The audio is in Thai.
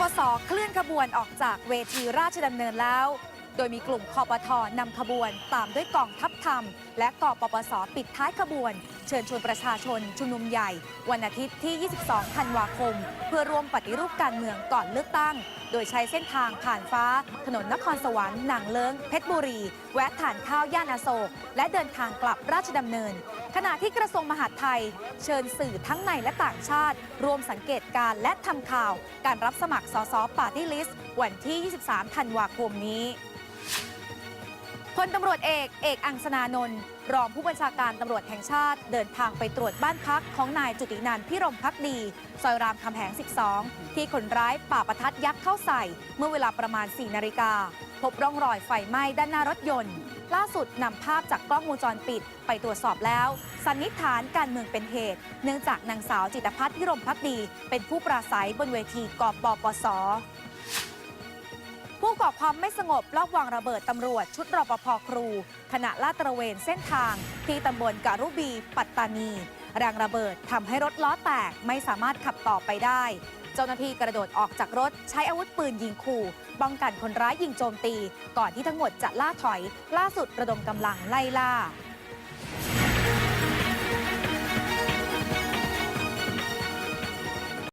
ปสเคลื่อนขบวนออกจากเวทีราชดำเนินแล้ว โดยมีกลุ่มคอปทนำขบวนตามด้วยกองทัพธรรม และกปปสปิดท้ายขบวน เชิญชวนประชาชน ชุมนุมใหญ่ วันอาทิตย์ที่ 22 ธันวาคม เพื่อร่วมปฏิรูปการเมืองก่อนเลือกตั้ง โดยใช้เส้นทางผ่านฟ้า ถนนนครสวรรค์หนางเลิงเพชรบุรี แวะฐานข้าวย่านอโศก และเดินทางกลับราชดำเนิน ขณะที่กระทรวงมหาดไทย เชิญสื่อทั้งในและต่างชาติ รวมสังเกตการและทำข่าว การรับสมัครสสปาร์ตี้ลิสต์วันที่ 23 ธันวาคมนี้ ลตำรวจเอก เอกอังสนานนท์รองผู้บัญชาการตำรวจแห่งชาติ เดินทางไปตรวจบ้านพักของนายจุตินันพิรมพักดี ซอยรามคำแหง 12 ที่คนร้ายป่าประทัดยักษ์เข้าใส่ เมื่อเวลาประมาณ 4 นาฬิกา พบร่องรอยไฟไหม้ด้านหน้ารถยนต์ ล่าสุดนำภาพจากกล้องวงจรปิด ไปตรวจสอบแล้ว สันนิษฐานการเมืองเป็นเหตุ เนื่องจากนางสาวจิตพัฒน์พิรมพักดี เป็นผู้ปราศัยบนเวทีกปปส ผู้ก่อความไม่สงบลอบวางระเบิดตำรวจชุดรปภครู ขณะลาดตระเวนเส้นทาง ที่ตำบลการุบี ปัตตานี แรงระเบิดทำให้รถล้อแตกไม่สามารถขับต่อไปได้ เจ้าหน้าที่กระโดดออกจากรถใช้อาวุธปืนยิงขู่ป้องกันคนร้ายยิงโจมตี ก่อนที่ทั้งหมดจะล่าถอย ล่าสุดระดมกำลังไล่ล่า